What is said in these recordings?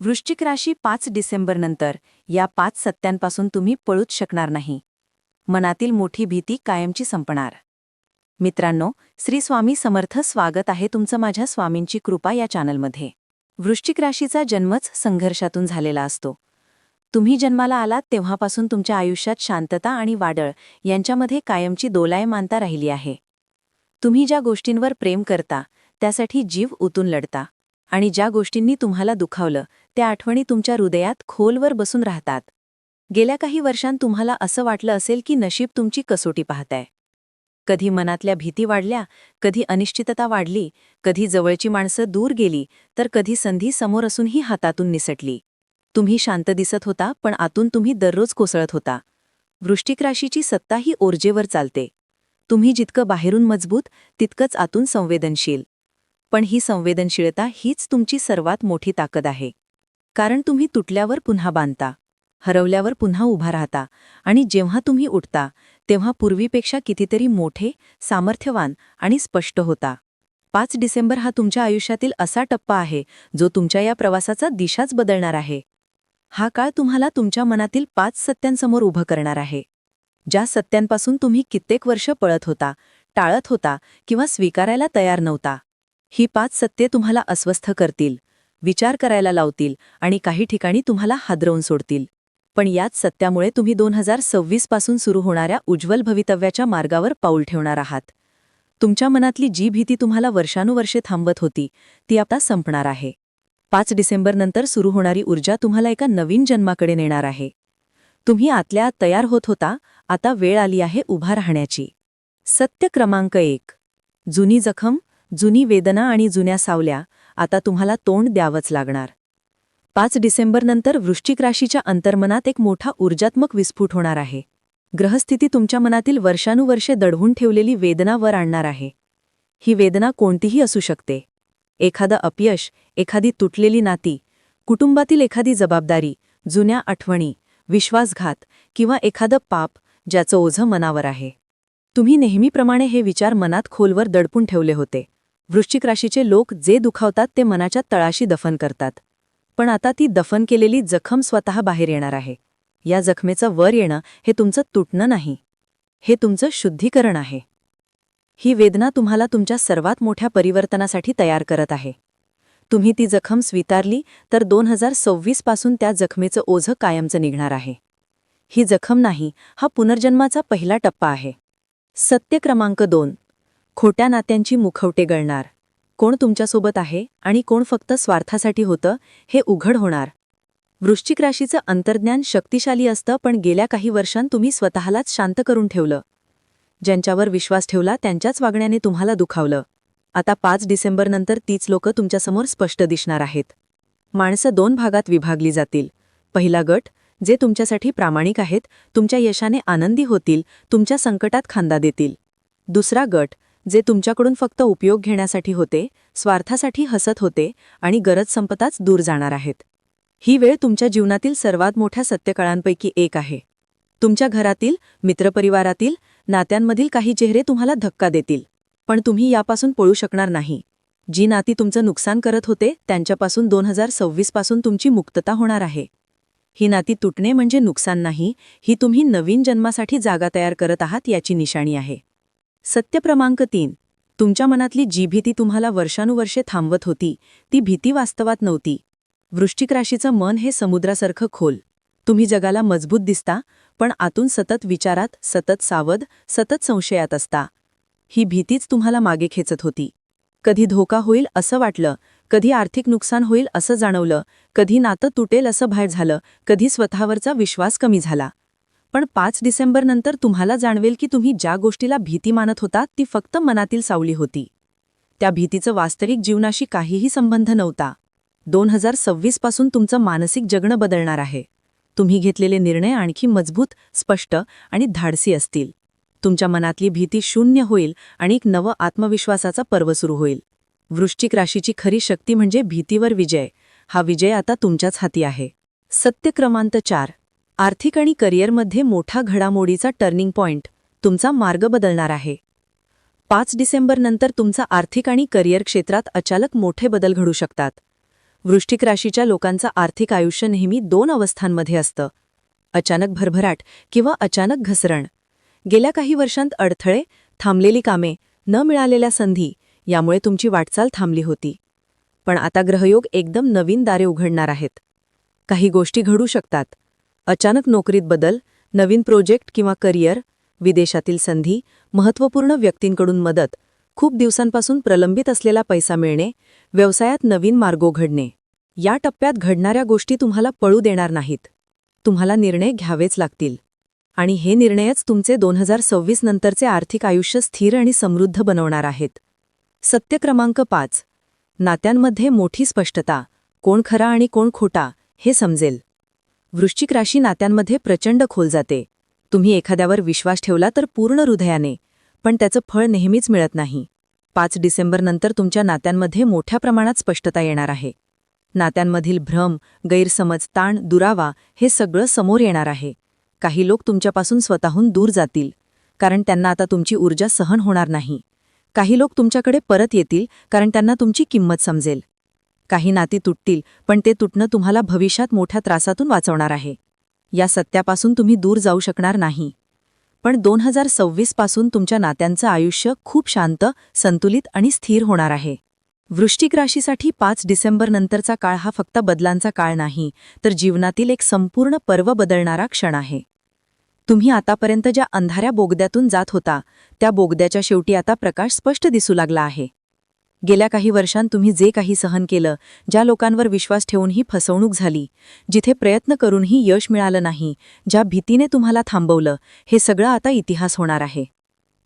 वृश्चिक राशी पाच डिसेंबरनंतर या पाच सत्यांपासून तुम्ही पळूच शकणार नाही. मनातील मोठी भीती कायमची संपणार. मित्रांनो श्री स्वामी समर्थ स्वागत आहे तुमचं माझ्या स्वामींची कृपा या चॅनलमध्ये. वृश्चिक राशीचा जन्मच संघर्षातून झालेला असतो. तुम्ही जन्माला आलात तेव्हापासून तुमच्या आयुष्यात शांतता आणि वादळ यांच्यामध्ये कायमची दोलायमानता राहिली आहे. तुम्ही ज्या गोष्टींवर प्रेम करता त्यासाठी जीव उतून लढता आणि ज्या गोष्टींनी तुम्हाला दुखावलं त्या आठवणी तुमच्या हृदयात खोलवर बसून राहतात. गेल्या काही वर्षांत तुम्हाला असं वाटलं असेल की नशीब तुमची कसोटी पाहताय. कधी मनातल्या भीती वाढल्या कधी अनिश्चितता वाढली कधी जवळची माणसं दूर गेली तर कधी संधी समोर असूनही हातातून निसटली. तुम्ही शांत दिसत होता पण आतून तुम्ही दररोज कोसळत होता. वृष्टिक राशीची सत्ता ही ऊर्जेवर चालते. तुम्ही जितकं बाहेरून मजबूत तितकंच आतून संवेदनशील. पण ही संवेदनशीलता हीच तुमची सर्वात मोठी ताकद आहे. कारण तुम्ही तुटल्यावर पुन्हा बांधता हरवल्यावर पुन्हा उभा राहता आणि जेव्हा तुम्ही उठता तेव्हा पूर्वीपेक्षा कितीतरी मोठे सामर्थ्यवान आणि स्पष्ट होता. पाच डिसेंबर हा तुमच्या आयुष्यातील असा टप्पा आहे जो तुमच्या या प्रवासाचा दिशाच बदलणार आहे. हा काळ तुम्हाला तुमच्या मनातील पाच सत्यांसमोर उभं करणार आहे. ज्या सत्यांपासून तुम्ही कित्येक वर्ष पळत होता टाळत होता किंवा स्वीकारायला तयार नव्हता ही पाच सत्ये तुम्हाला अस्वस्थ करतील. विचार करायला लावतील आणि काही ठिकाणी तुम्हाला हादरवून सोडतील. पण याच सत्यामुळे तुम्ही दोन हजार सव्वीसपासून सुरू होणाऱ्या उज्ज्वल भवितव्याच्या मार्गावर पाऊल ठेवणार आहात. तुमच्या मनातली जी भीती तुम्हाला वर्षानुवर्षे थांबत होती ती आता संपणार आहे. पाच डिसेंबरनंतर सुरू होणारी ऊर्जा तुम्हाला एका नवीन जन्माकडे नेणार आहे. तुम्ही आतल्या आत तयार होत होता आता वेळ आली आहे उभा राहण्याची. सत्य क्रमांक एक. जुनी जखम जुनी वेदना आणि जुन्या सावल्या आता तुम्हाला तोंड द्यावंच लागणार. पाच डिसेंबरनंतर वृश्चिक राशीच्या अंतर्मनात एक मोठा ऊर्जात्मक विस्फोट होणार आहे. ग्रहस्थिती तुमच्या मनातील वर्षानुवर्षे दडवून ठेवलेली वेदना वर आणणार आहे. ही वेदना कोणतीही असू शकते. एखादं अपयश एखादी तुटलेली नाती कुटुंबातील एखादी जबाबदारी जुन्या आठवणी विश्वासघात किंवा एखादं पाप ज्याचं ओझं मनावर आहे. तुम्ही नेहमीप्रमाणे हे विचार मनात खोलवर दडपून ठेवले होते. वृश्चिक राशीचे लोक जे दुखावतात ते मनाच्या तळाशी दफन करतात. पण आता ती दफन केलेली जखम स्वतः बाहेर येणार आहे. या जखमेचं वर येणं हे तुमचं तुटणं नाही. हे तुमचं शुद्धीकरण आहे. ही वेदना तुम्हाला तुमच्या सर्वात मोठ्या परिवर्तनासाठी तयार करत आहे. तुम्ही ती जखम स्वीकारली तर दोन हजार सव्वीसपासून त्या जखमेचं ओझं कायमचं निघणार आहे. ही जखम नाही हा पुनर्जन्माचा पहिला टप्पा आहे. सत्य क्रमांक दोन. खोट्या नात्यांची मुखवटे गळणार. कोण तुमच्यासोबत आहे आणि कोण फक्त स्वार्थासाठी होतं हे उघड होणार. वृश्चिक राशीचं अंतर्ज्ञान शक्तिशाली असतं पण गेल्या काही वर्षांत तुम्ही स्वतःलाच शांत करून ठेवलं. ज्यांच्यावर विश्वास ठेवला त्यांच्याच वागण्याने तुम्हाला दुखावलं. आता पाच डिसेंबरनंतर तीच लोकं तुमच्यासमोर स्पष्ट दिसणार आहेत. माणसं दोन भागात विभागली जातील. पहिला गट जे तुमच्यासाठी प्रामाणिक आहेत तुमच्या यशाने आनंदी होतील तुमच्या संकटात खांदा देतील. दुसरा गट जे तुमच्याकडून फक्त उपयोग घेण्यासाठी होते स्वार्थासाठी हसत होते आणि गरज संपताच दूर जाणार आहेत. ही वेळ तुमच्या जीवनातील सर्वात मोठ्या सत्यकाळांपैकी एक आहे. तुमच्या घरातील मित्रपरिवारातील नात्यांमधील काही चेहरे तुम्हाला धक्का देतील. पण तुम्ही यापासून पळू शकणार नाही. जी नाती तुमचं नुकसान करत होते त्यांच्यापासून दोन हजार सव्वीसपासून तुमची मुक्तता होणार आहे. ही नाती तुटणे म्हणजे नुकसान नाही ही तुम्ही नवीन जन्मासाठी जागा तयार करत आहात याची निशाणी आहे. सत्य क्रमांक तीन. तुमच्या मनातली जी भीती तुम्हाला वर्षानुवर्षे थांबवत होती ती भीती वास्तवात नव्हती. वृश्चिक राशीचं मन हे समुद्रासारखं खोल. तुम्ही जगाला मजबूत दिसता पण आतून सतत विचारात सतत सावध सतत संशयात असता. ही भीतीच तुम्हाला मागे खेचत होती. कधी धोका होईल असं वाटलं कधी आर्थिक नुकसान होईल असं जाणवलं कधी नातं तुटेल असं बाहेर झालं कधी स्वतःवरचा विश्वास कमी झाला. पण पाच डिसेंबरनंतर तुम्हाला जाणवेल की तुम्ही ज्या गोष्टीला भीती मानत होता ती फक्त मनातील सावली होती. त्या भीतीचं वास्तविक जीवनाशी काहीही संबंध नव्हता. दोन हजार सव्वीसपासून तुमचं मानसिक जगणं बदलणार आहे. तुम्ही घेतलेले निर्णय आणखी मजबूत स्पष्ट आणि धाडसी असतील. तुमच्या मनातली भीती शून्य होईल आणि एक नवं आत्मविश्वासाचा पर्व सुरू होईल. वृश्चिक राशीची खरी शक्ती म्हणजे भीतीवर विजय. हा विजय आता तुमच्याच हाती आहे. सत्य क्रमांक चार. आर्थिक आणि करिअरमध्ये मोठा घडामोडीचा टर्निंग पॉइंट तुमचा मार्ग बदलणार आहे. पाच डिसेंबरनंतर तुमचा आर्थिक आणि करिअर क्षेत्रात अचानक मोठे बदल घडू शकतात. वृश्चिक राशीच्या लोकांचं आर्थिक आयुष्य नेहमी दोन अवस्थांमध्ये असतं. अचानक भरभराट किंवा अचानक घसरण. गेल्या काही वर्षांत अडथळे थांबलेली कामे न मिळालेल्या संधी यामुळे तुमची वाटचाल थांबली होती. पण आता ग्रहयोग एकदम नवीन दारे उघडणार आहेत. काही गोष्टी घडू शकतात. अचानक नोकरीत बदल नवीन प्रोजेक्ट किंवा करिअर विदेशातील संधी महत्त्वपूर्ण व्यक्तींकडून मदत खूप दिवसांपासून प्रलंबित असलेला पैसा मिळणे व्यवसायात नवीन मार्ग उघडणे. या टप्प्यात घडणाऱ्या गोष्टी तुम्हाला पळू देणार नाहीत. तुम्हाला निर्णय घ्यावेच लागतील. आणि हे निर्णयच तुमचे दोन हजार सव्वीस नंतरचे आर्थिक आयुष्य स्थिर आणि समृद्ध बनवणार आहेत. सत्य क्रमांक पाच. नात्यांमध्ये मोठी स्पष्टता. कोण खरा आणि कोण खोटा हे समजेल. वृश्चिक राशी नात्यांमध्ये प्रचंड खोल जाते. तुम्ही एखाद्यावर विश्वास ठेवला तर पूर्ण हृदयाने पण त्याचं फळ नेहमीच मिळत नाही. पाच डिसेंबरनंतर तुमच्या नात्यांमध्ये मोठ्या प्रमाणात स्पष्टता येणार आहे. नात्यांमधील भ्रम गैरसमज ताण दुरावा हे सगळं समोर येणार आहे. काही लोक तुमच्यापासून स्वतःहून दूर जातील कारण त्यांना आता तुमची ऊर्जा सहन होणार नाही. काही लोक तुमच्याकडे परत येतील कारण त्यांना तुमची किंमत समजेल. काही नाती तुटतील पण ते तुटणं तुम्हाला भविष्यात मोठ्या त्रासातून वाचवणार आहे. या सत्यापासून तुम्ही दूर जाऊ शकणार नाही. पण दोन हजार सव्वीसपासून तुमच्या नात्यांचं आयुष्य खूप शांत संतुलित आणि स्थिर होणार आहे. वृश्चिक राशीसाठी पाच डिसेंबर नंतरचा काळ हा फक्त बदलांचा काळ नाही तर जीवनातील एक संपूर्ण पर्व बदलणारा क्षण आहे. तुम्ही आतापर्यंत ज्या अंधाऱ्या बोगद्यातून जात होता त्या बोगद्याच्या शेवटी आता प्रकाश स्पष्ट दिसू लागला आहे. गेल्या काही वर्षांत तुम्ही जे काही सहन केलं ज्या लोकांवर विश्वास ठेवूनही फसवणूक झाली जिथे प्रयत्न करूनही यश मिळालं नाही ज्या भीतीने तुम्हाला थांबवलं हे सगळं आता इतिहास होणार आहे.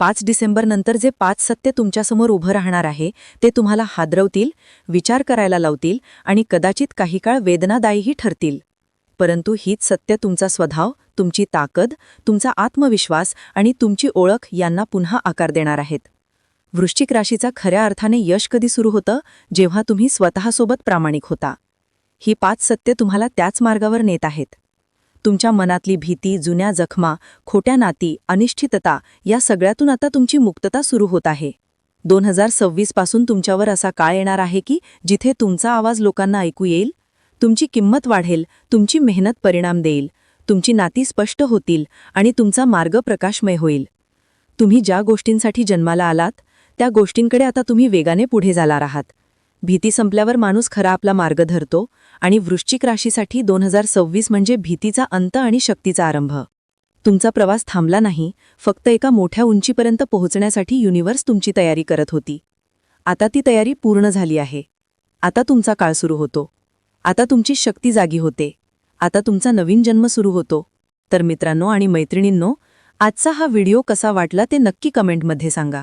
पाच डिसेंबरनंतर जे पाच सत्य तुमच्यासमोर उभं राहणार आहे ते तुम्हाला हादरवतील विचार करायला लावतील आणि कदाचित काही काळ वेदनादायीही ठरतील. परंतु हीच सत्य तुमचा स्वभाव तुमची ताकद तुमचा आत्मविश्वास आणि तुमची ओळख यांना पुन्हा आकार देणार आहेत. वृश्चिक राशीचा खऱ्या अर्थाने यश कधी सुरू होतं? जेव्हा तुम्ही स्वतःसोबत प्रामाणिक होता. ही पाच सत्य तुम्हाला त्याच मार्गावर नेत आहेत. तुमच्या मनातली भीती जुन्या जखमा खोट्या नाती अनिश्चितता या सगळ्यातून आता तुमची मुक्तता सुरू होत आहे. दोन हजार सव्वीसपासून तुमच्यावर असा काळ येणार आहे की जिथे तुमचा आवाज लोकांना ऐकू येईल तुमची किंमत वाढेल तुमची मेहनत परिणाम देईल तुमची नाती स्पष्ट होतील आणि तुमचा मार्ग प्रकाशमय होईल. तुम्ही ज्या गोष्टींसाठी जन्माला आलात त्या गोष्टींकडे आता तुम्ही वेगाने पुढे जाणार आहात. भीती संपल्यावर माणूस खरा आपला मार्ग धरतो आणि वृश्चिक राशीसाठी दोन हजार सव्वीस म्हणजे भीतीचा अंत आणि शक्तीचा आरंभ. तुमचा प्रवास थांबला नाही फक्त एका मोठ्या उंचीपर्यंत पोहोचण्यासाठी युनिव्हर्स तुमची तयारी करत होती. आता ती तयारी पूर्ण झाली आहे. आता तुमचा काळ सुरू होतो. आता तुमची शक्ती जागी होते. आता तुमचा नवीन जन्म सुरू होतो. तर मित्रांनो आणि मैत्रिणींनो आजचा हा व्हिडिओ कसा वाटला ते नक्की कमेंटमध्ये सांगा.